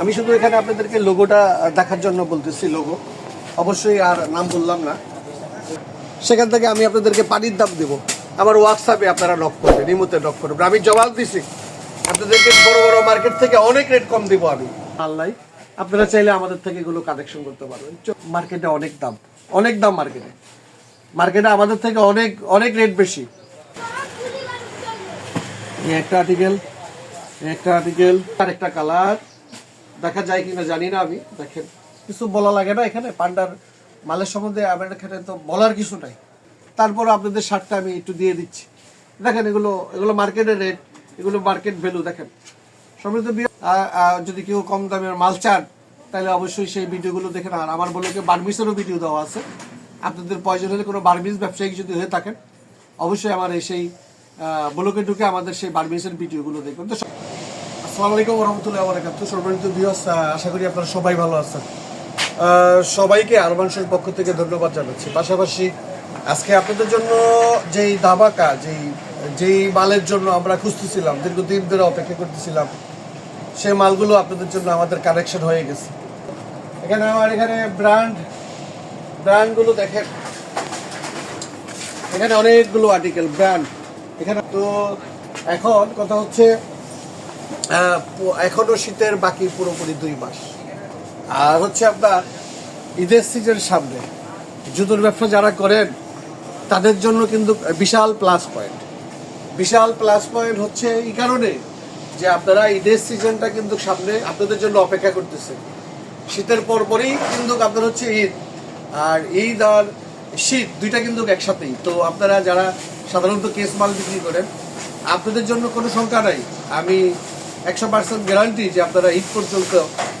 আমি শুধু এখানে আপনাদেরকে লোগোটা দেখার জন্য বলতেছি লোগো অবশ্যই আর নাম বললাম না। সেখান থেকে আমি আপনাদেরকে পানির দাম দেবো। আমার হোয়াটসঅ্যাপে আপনারা নক করবেন রিমোতে নক করবেন। আমি জবাব দিছি, আপনাদেরকে বড় বড় মার্কেট থেকে অনেক রেট কম দিব আমি। আল্লাহ আপনারা চাইলে আমাদের থেকে এগুলো কালেকশন করতে পারবেন। মার্কেটে অনেক দাম অনেক দাম মার্কেটে মার্কেটে আমাদের থেকে অনেক অনেক রেট বেশি। একটা আর্টিকেল একটা আর্টিকেল আর একটা কালার দেখা যায় কিনা জানি না আমি। দেখেন। কিছু বলা লাগে না এখানে। পান্ডার মালের সম্বন্ধে আমার এখানে তো বলার কিছু নাই। তারপর আপনাদের শার্টটা আমি একটু দিয়ে দিচ্ছি। দেখেন এগুলো এগুলো মার্কেটের রেট এগুলো মার্কেট ভ্যালু দেখেন। সমৃদ্ধ যদি কেউ কম দামের মাল চান, তাহলে অবশ্যই সেই ভিডিওগুলো দেখেন। আর আমার বলে বার্মিসেরও ভিডিও দেওয়া আছে। আপনাদের প্রয়োজন হলে কোনো বার্মিস ব্যবসায়ী যদি হয়ে থাকেন, অবশ্যই আমার এই সেই ব্লকে ঢুকে আমাদের সেই বার্মিসের ভিডিওগুলো দেখবেন। তো আসসালামু আলাইকুম রহমতুল্লাহ বারাকাতু সর্বনিত বিহস আশা করি আপনারা সবাই ভালো আছেন। সবাইকে আরবাংশের পক্ষ থেকে ধন্যবাদ জানাচ্ছি। পাশাপাশি আজকে আপনাদের জন্য যেই দাবাকা, যেই যেই মালের জন্য আমরা খুঁজতেছিলাম, দীর্ঘদিন ধরে অপেক্ষা করতেছিলাম, সেই মালগুলো আপনাদের জন্য আমাদের কানেকশন হয়ে গেছে। এখানে আমার, এখানে ব্র্যান্ড ব্র্যান্ডগুলো দেখেন। এখানে অনেকগুলো আর্টিকেল ব্র্যান্ড এখানে তো এখন কথা হচ্ছে এখনও শীতের বাকি পুরোপুরি দুই মাস। আর হচ্ছে আপনার ঈদের সিজন সামনে, জুতোর ব্যবসা যারা করেন, তাদের জন্য কিন্তু বিশাল প্লাস পয়েন্ট বিশাল প্লাস পয়েন্ট হচ্ছে এই কারণে যে আপনারা ঈদের সিজনটা কিন্তু সামনে আপনাদের জন্য অপেক্ষা করতেছে। শীতের পরপরই কিন্তু আপনার হচ্ছে ঈদ, আর ঈদ আর শীত দুইটা কিন্তু একসাথেই। তো আপনারা যারা সাধারণত কেস মাল বিক্রি করেন, আপনাদের জন্য কোনো শঙ্কা নাই। আমি একশো পার্সেন্ট গ্যারান্টি যে আপনারা ঈদ পর্যন্ত,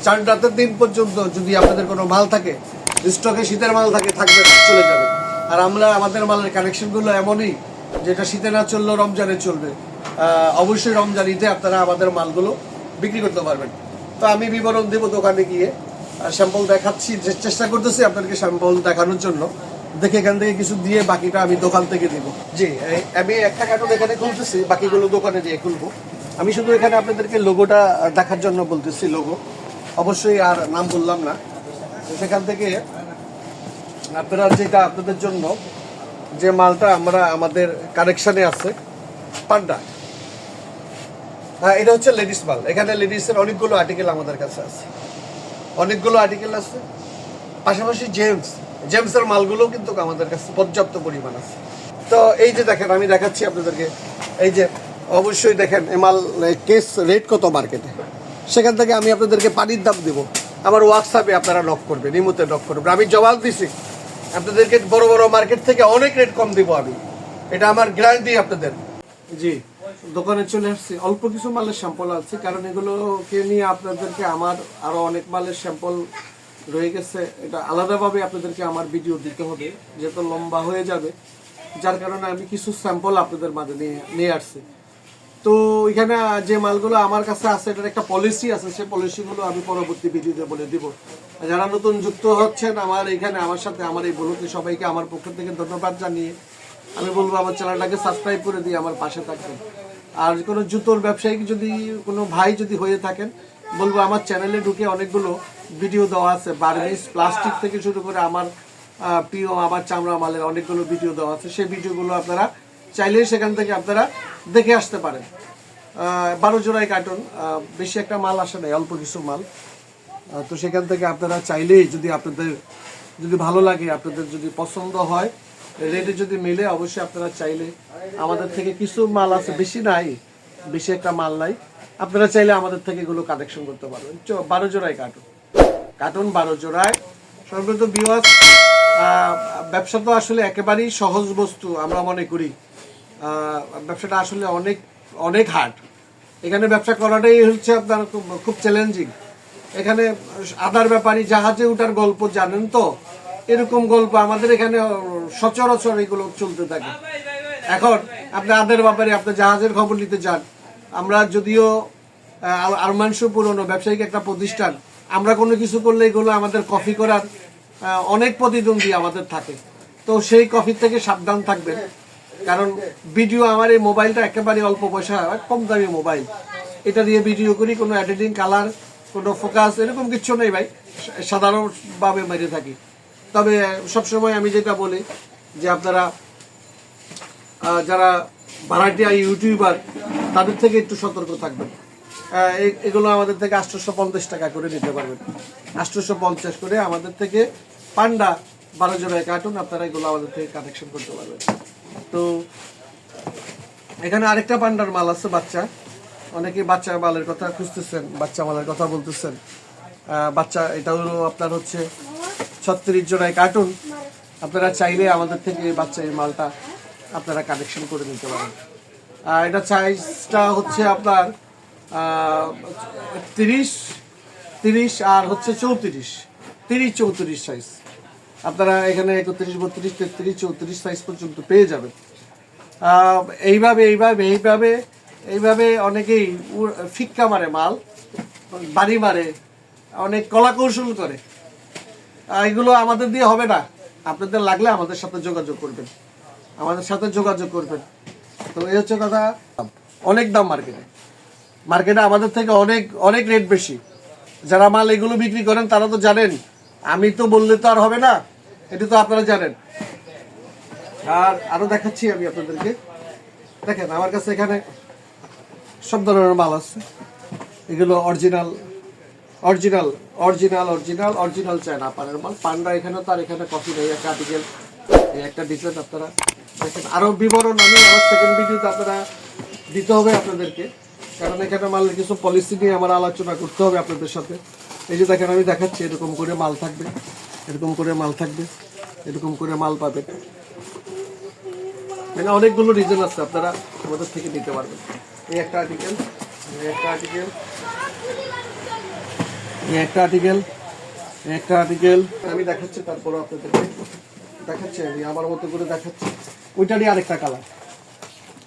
চার রাতের দিন পর্যন্ত যদি আপনাদের কোনো মাল থাকে স্টকে শীতের মাল থাকে, থাকবে চলে যাবে। আর আমরা, আমাদের মালের কানেকশনগুলো এমনই, যেটা শীতে না চললেও রমজানে চলবে। অবশ্যই রমজান ঈদে আপনারা আমাদের মালগুলো বিক্রি করতে পারবেন। তো আমি বিবরণ দেবো দোকানে গিয়ে স্যাম্পল দেখাচ্ছি চেষ্টা করতেছি আপনাদেরকে স্যাম্পল দেখানোর জন্য। দেখে এখান থেকে কিছু দিয়ে বাকিটা আমি দোকান থেকে দিব। জি আমি একটা কার্টুন এখানে খুলতেছি, বাকিগুলো দোকানে দিয়ে খুলবো। আমি শুধু এখানে আপনাদেরকে লোগোটা দেখার জন্য বলতেছি লোগো অবশ্যই আর নাম বললাম না। সেখান থেকে আপনারা যেটা আপনাদের জন্য যে মালটা আমরা আমাদের কানেকশনে আছে, পান্ডা। হ্যাঁ এটা হচ্ছে লেডিস মাল। এখানে লেডিসের অনেকগুলো আর্টিকেল আমাদের কাছে আছে। অনেকগুলো আর্টিকেল আছে। পাশাপাশি জেমস জেমসের মালগুলো কিন্তু আমাদের কাছে পর্যাপ্ত পরিমাণ আছে। তো এই যে দেখেন, আমি দেখাচ্ছি আপনাদেরকে। এই যে অবশ্যই দেখেন, এই মাল কেস রেট কত মার্কেটে সেখান থেকে আমি আপনাদেরকে পানির দাম দেবো। আমার হোয়াটসঅ্যাপে আপনারা নক করবেন রিমোতে নক করবেন। আমি জবাব দিছি, আপনাদেরকে বড় বড় মার্কেট থেকে অনেক রেট কম দিব আমি। এটা আমার গ্যারান্টি আপনাদের। জি, দোকানে চলে আসছি। অল্প কিছু মালের স্যাম্পল আছে কারণ এগুলোকে নিয়ে আপনাদেরকে আমার আরও অনেক মালের স্যাম্পল রয়ে গেছে, এটা আলাদাভাবে আপনাদেরকে আমার ভিডিও দিতে হবে, যেহেতু লম্বা হয়ে যাবে। যার কারণে আমি কিছু স্যাম্পল আপনাদের মাঝে নিয়ে নিয়ে আসছি। তো এখানে যে মালগুলো আমার কাছে আছে, এটার একটা পলিসি আছে সেই পলিসিগুলো আমি পরবর্তী ভিডিওতে বলে দিব। যারা নতুন যুক্ত হচ্ছেন, আমার এখানে, আমার সাথে, আমার এই বলতে সবাইকে আমার পক্ষ থেকে ধন্যবাদ জানিয়ে আমি বলব, আমার চ্যানেলটাকে সাবস্ক্রাইব করে দিয়ে আমার পাশে থাকবেন। আর কোনো জুতোর ব্যবসায়ী যদি কোনো ভাই যদি হয়ে থাকেন, বলব, আমার চ্যানেলে ঢুকে অনেকগুলো ভিডিও দেওয়া আছে। বার্মিস প্লাস্টিক থেকে শুরু করে আমার প্রিয় আমার চামড়া মালের অনেকগুলো ভিডিও দেওয়া আছে। সেই ভিডিওগুলো আপনারা চাইলেই সেখান থেকে আপনারা দেখে আসতে পারেন। বারো জোড়াই কার্টুন বেশি একটা মাল আসে নাই, অল্প কিছু মাল। তো সেখান থেকে আপনারা চাইলেই যদি আপনাদের যদি ভালো লাগে, আপনাদের যদি পছন্দ হয় রেটে যদি মিলে, অবশ্যই আপনারা চাইলে আমাদের থেকে কিছু মাল আছে, বেশি নাই, বেশি একটা মাল নাই, আপনারা চাইলে আমাদের থেকে এগুলো কালেকশন করতে পারবেন। বারো জোড়াই কার্টুন কার্টুন বারো জোড়ায় সর্বত বিওয়াস ব্যবসা তো আসলে একেবারেই সহজ বস্তু, আমরা মনে করি। ব্যবসাটা আসলে অনেক অনেক হার্ড এখানে ব্যবসা করাটাই হচ্ছে আপনার খুব চ্যালেঞ্জিং এখানে আদার ব্যাপারী জাহাজে ওঠার গল্প জানেন তো? এরকম গল্প আমাদের এখানে সচরাচর এগুলো চলতে থাকে। এখন আপনি আদার ব্যাপারে, আপনি জাহাজের খবর নিতে চান আমরা যদিও আরমাংশ পুরনো ব্যবসায়িক একটা প্রতিষ্ঠান, আমরা কোনো কিছু করলে এগুলো আমাদের কফি করার অনেক প্রতিদ্বন্দ্বী আমাদের থাকে। তো সেই কফি থেকে সাবধান থাকবেন। কারণ ভিডিও আমার এই মোবাইলটা একেবারে অল্প পয়সা, কম দামি মোবাইল এটা দিয়ে ভিডিও করি, কোনো এডিটিং কালার কোনো ফোকাস এরকম কিছু নেই ভাই। সাধারণভাবে মেরে থাকি। তবে সবসময় আমি যেটা বলি, যে আপনারা যারা ভাড়াটিয়া ইউটিউবার তাদের থেকে একটু সতর্ক থাকবেন। এগুলো আমাদের থেকে আটশোশো পঞ্চাশ টাকা করে নিতে পারবেন। আটশোশো পঞ্চাশ করে আমাদের থেকে পান্ডা বারো জনের কার্টুন আপনারা এগুলো আমাদের থেকে কানেকশন করতে পারবেন। তো এখানে আরেকটা পান্ডার মাল আছে, বাচ্চা। অনেকে বাচ্চা মালের কথা খুঁজতেছেন, বাচ্চা মালের কথা বলতেছেন। বাচ্চা, এটা হলো আপনার হচ্ছে ছত্রিশ জনের কার্টুন আপনারা চাইলে আমাদের থেকে বাচ্চা, এই মালটা আপনারা কানেকশন করে নিতে পারেন। আর এটা সাইজটা হচ্ছে আপনার তিরিশ তিরিশ আর হচ্ছে চৌত্রিশ। তিরিশ চৌত্রিশ সাইজ আপনারা এখানে একত্রিশ, বত্রিশ, তেত্রিশ, চৌত্রিশ সাইজ পর্যন্ত পেয়ে যাবেন। এইভাবে এইভাবে এইভাবে এইভাবে অনেকেই ফিক্কা মারে মাল, বাড়ি মারে, অনেক কলা কৌশল করে। এগুলো আমাদের দিয়ে হবে না। আপনাদের লাগলে আমাদের সাথে যোগাযোগ করবেন। আমাদের সাথে যোগাযোগ করবেন। তো এই হচ্ছে কথা, অনেক দাম মার্কেটে মার্কেটে আমাদের থেকে অনেক অনেক রেট বেশি। যারা মাল এগুলো বিক্রি করেন, তারা তো জানেন আমি তো বললে তো আর হবে না। এটা তো আপনারা জানেন। আর আরও দেখাচ্ছি আমি আপনাদেরকে। দেখেন, আমার কাছে এখানে সব ধরনের মাল আছে। এগুলো original original original original original China পানের মাল। পান্ডা এখানে তার এখানে কফি নেই, একটা আর্টিকেল এই একটা ডিজাইন আপনারা দেখেন। আরও বিবরণ আমি আমার সেকেন্ড ভিডিওতে আপনারা দিতে হবে আপনাদেরকে। কারণ এখানে মালের কিছু পলিসি নিয়ে আমার আলোচনা করতে হবে আপনাদের সাথে। এই যে দেখেন, আমি দেখাচ্ছি, এরকম করে মাল থাকবে, এরকম করে মাল থাকবে, এরকম করে মাল পাবেন। মানে অনেকগুলো রিজন আছে, আপনারা আমাদের থেকে নিতে পারবেন। এই একটা আর্টিকেল একটা আর্টিকেল একটা আর্টিকেল একটা আর্টিকেল আমি দেখাচ্ছি, তারপরে আপনাদেরকে দেখাচ্ছি, আমি আমার মতো করে দেখাচ্ছি। ওইটারই আরেকটা কালার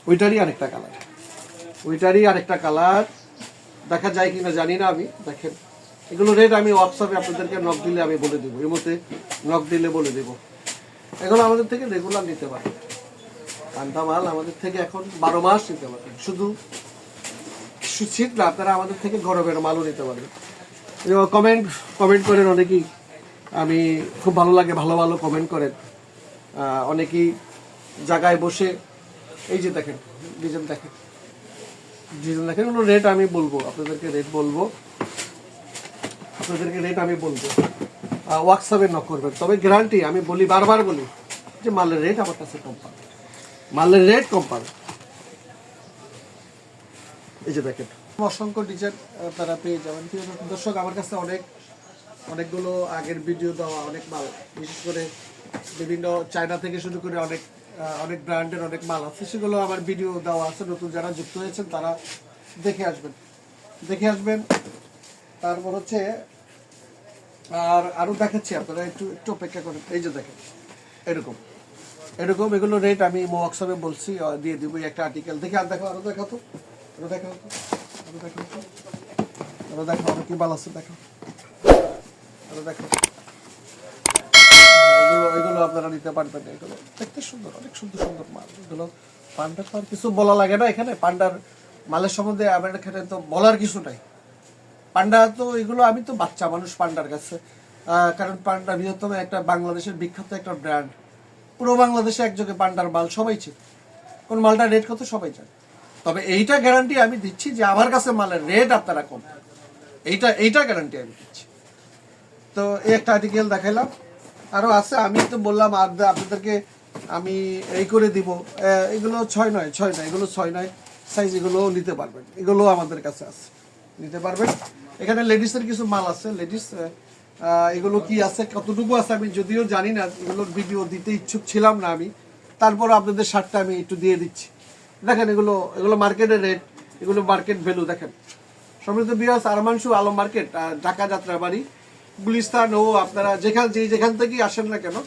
ওইটারই আরেকটা কালার ওইটারই আরেকটা কালার দেখা যায় কিনা জানি না আমি, দেখেন। এগুলো রেট আমি হোয়াটসঅ্যাপে আপনাদেরকে নক দিলে আমি বলে দেবো। এর মধ্যে নক দিলে বলে দেবো। এগুলো আমাদের থেকে রেগুলার নিতে পারবেন কান্তা মাল আমাদের থেকে এখন বারো মাস নিতে পারবেন শুধু শীত না, আপনারা আমাদের থেকে গরমের মালও নিতে পারবেন। কমেন্ট কমেন্ট করেন অনেকেই। আমি খুব ভালো লাগে, ভালো ভালো কমেন্ট করেন। অনেকেই জায়গায় বসে, এই যে দেখেন, ডিজাইন দেখেন। ডিজাইন দেখেন ওগুলো রেট আমি বলব, আপনাদেরকে রেট বলব। আপনাদেরকে রেট আমি বলব। হোয়াটসঅ্যাপে নক করবেন। তবে গ্যারান্টি আমি বলি, বারবার বলি যে মালের রেট আমার কাছে কম পাবে। মালের রেট কম পাবে। এই যে দেখেন। অসংখ্য ডিজাইন আপনারা পেয়ে যাবেন। দর্শক, আমার কাছে অনেক, অনেকগুলো আগের ভিডিও দেওয়া, অনেক মাল। বিশেষ করে বিভিন্ন চায়না থেকে শুরু করে অনেক অনেক ব্র্যান্ডের অনেক মাল আছে। সেগুলো আমার ভিডিও দেওয়া আছে। নতুন যারা যুক্ত হয়েছেন, তারা দেখে আসবেন। দেখে আসবেন। তারপর হচ্ছে, আর আরও দেখাচ্ছি আপনারা, একটু একটু অপেক্ষা করেন। এই যে দেখেন, এরকম। এরকম, এগুলো রেট আমি মোয়াক্সাবে বলছি দিয়ে দিব একটা আর্টিকেল দেখে, আর দেখো আরও দেখাতো আরও দেখাও তো। আরও দেখাও তো। আরও দেখো আরও কি বাল আছে দেখো আরও দেখো এগুলো এগুলো আপনারা নিতে পারবেন, এগুলো দেখতে সুন্দর, অনেক সুন্দর সুন্দর মাল। এগুলো পান্ডার তো আর কিছু বলা লাগে না এখানে। পান্ডার মালের সম্বন্ধে আমার এখানে তো বলার কিছু নাই। পান্ডা তো এগুলো আমি তো বাচ্চা মানুষ পান্ডার কাছে। কারণ পান্ডা বৃহত্তম একটা বাংলাদেশের বিখ্যাত একটা ব্র্যান্ড পুরো বাংলাদেশে একযোগে পান্ডার মাল সবাই চেনে। কোন মালটা রেট কত সবাই জানে। তবে এইটা গ্যারান্টি আমি দিচ্ছি যে আমার কাছে মালের রেট আপনারা কম এইটা এইটা গ্যারান্টি আমি দিচ্ছি। তো এই একটা আর্টিকেল দেখাইলাম। আরও আছে, আমি তো বললাম আর আপনাদেরকে আমি এই করে দিব। এগুলো ছয় নয় ছয় নয়, এগুলো ছয় নয়। সাইজ এগুলোও নিতে পারবেন। এগুলোও আমাদের কাছে আছে। নিতে পারবেন। এখানে লেডিসের কিছু মাল আছে লেডিস এগুলো কি আছে, কতটুকু আছে আমি যদিও জানি না, এগুলোর ভিডিও দিতে ইচ্ছুক ছিলাম না আমি। তারপর আপনাদের শার্টটা আমি একটু দিয়ে দিচ্ছি। দেখেন এগুলো এগুলো মার্কেটের রেট এগুলো মার্কেট ভ্যালু দেখেন। সমৃদ্ধ বিরাজ আরমানসু আলম মার্কেট ঢাকা যাত্রা বাড়ি গুলিস্তান ও আপনারা যেখান, যে যেখান থেকেই আসেন না কেন,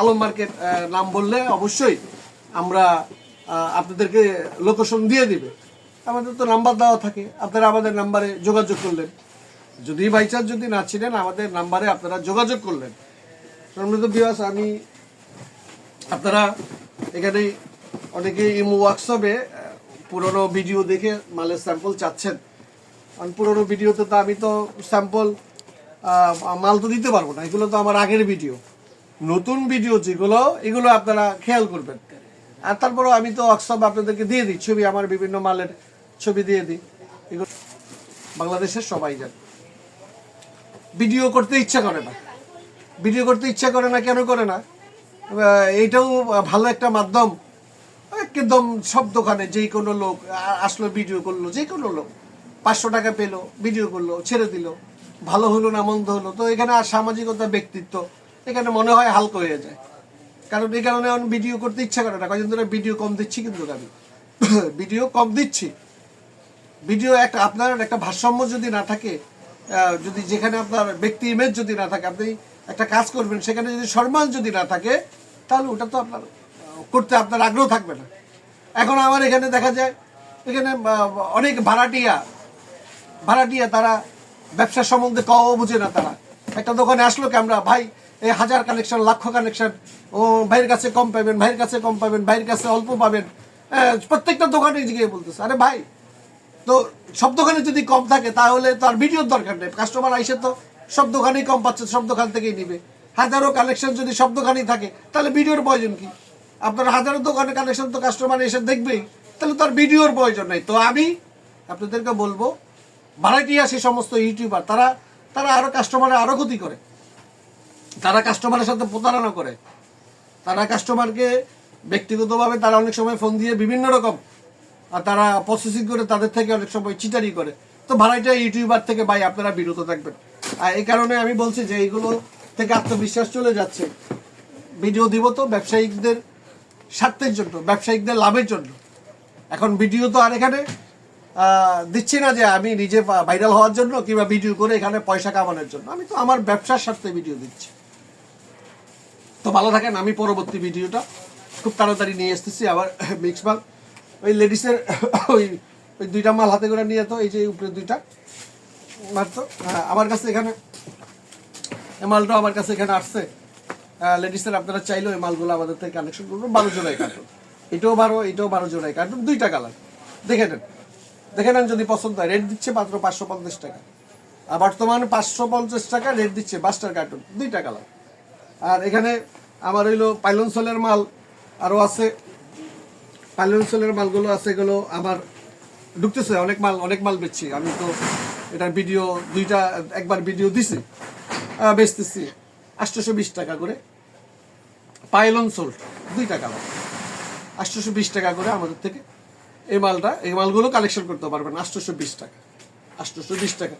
আলম মার্কেট নাম বললে অবশ্যই আমরা আপনাদেরকে লোকেশন দিয়ে দিবে। আমাদের তো নাম্বার দেওয়া থাকে। আপনারা আমাদের নাম্বারে যোগাযোগ করলেন। যদি বাই চান্স যদি না ছিলেন আমাদের নাম্বারে আপনারা যোগাযোগ করলেন। সমৃদ্ধ বিরাজ আমি আপনারা এখানে অনেকে ইমো ওয়ার্কশপে পুরনো ভিডিও দেখে মালের স্যাম্পল চাচ্ছেন। কারণ পুরোনো ভিডিওতে তো আমি তো স্যাম্পল মাল তো দিতে পারব না। এগুলো তো আমার আগের ভিডিও নতুন ভিডিও যেগুলো, এগুলো আপনারা খেয়াল করবেন। আর তারপরেও আমি তো ওয়ার্কশপ আপনাদেরকে দিয়ে দিই। ছবি আমার বিভিন্ন মালের ছবি দিয়ে দিই। এগুলো বাংলাদেশের সবাই জানে। ভিডিও করতে ইচ্ছা করে না। ভিডিও করতে ইচ্ছা করে না, কেন করে না? এইটাও ভালো একটা মাধ্যম। একদম সব দোকানে, যে কোনো লোক আসলো, ভিডিও করল, যে কোনো লোক। পাঁচশো টাকা পেল, ভিডিও করল, ছেড়ে দিল। ভালো হলো না, মন্দ হলো? তো এখানে আর সামাজিকতা, ব্যক্তিত্ব, এখানে মনে হয় হালকা হয়ে যায়। কারণ এই কারণে ভিডিও করতে ইচ্ছা করে না। কয়েকদিন ধরে ভিডিও কম দিচ্ছি কিন্তু আমি। ভিডিও কম দিচ্ছি। ভিডিও একটা আপনার একটা ভারসাম্য যদি না থাকে যদি যেখানে আপনার ব্যক্তি ইমেজ যদি না থাকে, আপনি একটা কাজ করবেন, সেখানে যদি সম্মান যদি না থাকে, তাহলে ওটা তো আপনার করতে আপনার আগ্রহ থাকবে না। এখন আমার এখানে দেখা যায়, এখানে অনেক ভাড়াটিয়া ভাড়াটিয়া তারা ব্যবসা সম্বন্ধে কও বুঝে না তারা। একটা দোকানে আসলো কি আমরা, ভাই, এই হাজার কানেকশন লাখ কানেকশন ও ভাইয়ের কাছে কম পাবেন, ভাইয়ের কাছে কম পাবেন, ভাইয়ের কাছে অল্প পাবেন। প্রত্যেকটা দোকানে গিয়ে বলতেছে, আরে ভাই তো সব দোকানে যদি কম থাকে, তাহলে তার ভিডিওর দরকার নেই। কাস্টমার আইসে তো সব দোকানেই কম পাচ্ছে, সব দোকান থেকেই নিবে। হাজারো কালেকশন যদি সব দোকানেই থাকে, তাহলে ভিডিওর প্রয়োজন কি? আপনার হাজারো দোকানে কালেকশন তো কাস্টমার এসে দেখবেই, তাহলে তার ভিডিওর প্রয়োজন নেই। তো আমি আপনাদেরকে বলব ভাড়াটিয়া সে সমস্ত ইউটিউবার তারা তারা আরও কাস্টমারের আরও ক্ষতি করে। তারা কাস্টমারের সাথে প্রতারণা করে। তারা কাস্টমারকে ব্যক্তিগতভাবে তারা অনেক সময় ফোন দিয়ে বিভিন্ন রকম তারা প্রসেসিং করে তাদের থেকে অনেক সময় চিটারি করে। তো ভাড়াইটা ইউটিউবার থেকে ভাই আপনারা বিরত থাকবেন। আর এই কারণে আমি বলছি যে এইগুলো থেকে আত্মবিশ্বাস চলে যাচ্ছে। ভিডিও দিব তো ব্যবসায়িকদের স্বার্থের জন্য, ব্যবসায়িকদের লাভের জন্য। এখন ভিডিও তো আর এখানে দিচ্ছি না যে আমি নিজে ভাইরাল হওয়ার জন্য কিংবা ভিডিও করে এখানে পয়সা কামানোর জন্য। আমি তো আমার ব্যবসার স্বার্থে ভিডিও দিচ্ছি। তো ভালো থাকেন, আমি পরবর্তী ভিডিওটা খুব তাড়াতাড়ি নিয়ে আসতেছি আবার মিক্স মাল ওই লেডিসের ওই ওই দুইটা মাল হাতে করে নিয়ে যেত এই যে উপরে দুইটা মাত্র হ্যাঁ, আমার কাছে এখানে এই মালটা আমার কাছে এখানে আসছে। লেডিসের আপনারা চাইলেও এই মালগুলো আমাদের থেকে কানেকশন করবেন বারো জোড়াই কার্টুন এটাও বারো এটাও বারো জোড়াই কার্টুন দুইটা কালার দেখে নেন দেখে নেন যদি পছন্দ হয়। রেট দিচ্ছে মাত্র পাঁচশো পঞ্চাশ টাকা। আর বর্তমানে পাঁচশো পঞ্চাশ টাকা রেট দিচ্ছে বাস্টার কার্টুন দুইটা কালার আর এখানে আমার হইল পাইলন সোলের মাল আরও আছে পাইলন সোলের মালগুলো আছে, এগুলো আমার ঢুকতেছে, অনেক মাল অনেক মাল বেচছি। আমি তো এটার ভিডিও দুইটা, একবার ভিডিও দিছি বেচতেছি। আটশোশো বিশ টাকা করে পাইলন সোল্ট দুইটা কালার আটশোশো বিশ টাকা করে আমাদের থেকে এই মালটা, এই মালগুলো কালেকশন করতে পারবেন আটশোশো বিশ টাকা আটশোশো বিশ টাকা।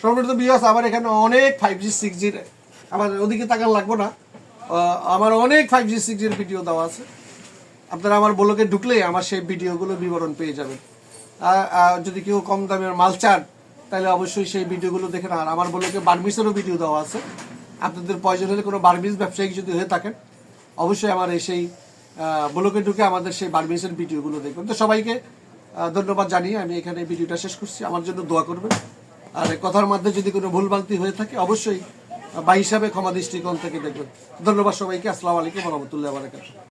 সর্বনিম্ন বিয়াস আমার এখানে অনেক ফাইভ জি সিক্স জির আমার ওদিকে তাকান লাগবো না। আমার অনেক ফাইভ জি সিক্স জির ভিডিও দেওয়া আছে। আপনারা আমার ব্লগে ঢুকলেই আমার সেই ভিডিওগুলো বিবরণ পেয়ে যাবেন। যদি কেউ কম দামের মাল চান, তাহলে অবশ্যই সেই ভিডিওগুলো দেখেন আর আমার ব্লগে বার্মিসেরও ভিডিও দেওয়া আছে। আপনাদের প্রয়োজন হলে কোনো বার্মিস ব্যবসায়িক যদি হয়ে থাকেন, অবশ্যই আমার এই সেই ব্লগে ঢুকে আমাদের সেই বার্মিসের ভিডিওগুলো দেখবেন। তো সবাইকে ধন্যবাদ জানিয়ে আমি এখানে ভিডিওটা শেষ করছি। আমার জন্য দোয়া করবেন। আর কথার মধ্যে যদি কোনো ভুলভ্রান্তি হয়ে থাকে, অবশ্যই বা হিসাবে ক্ষমা দৃষ্টিকোণ থেকে দেখবেন। ধন্যবাদ সবাইকে। আসসালামু আলাইকুম রহমতুল্লাহ বারাকাতুহ।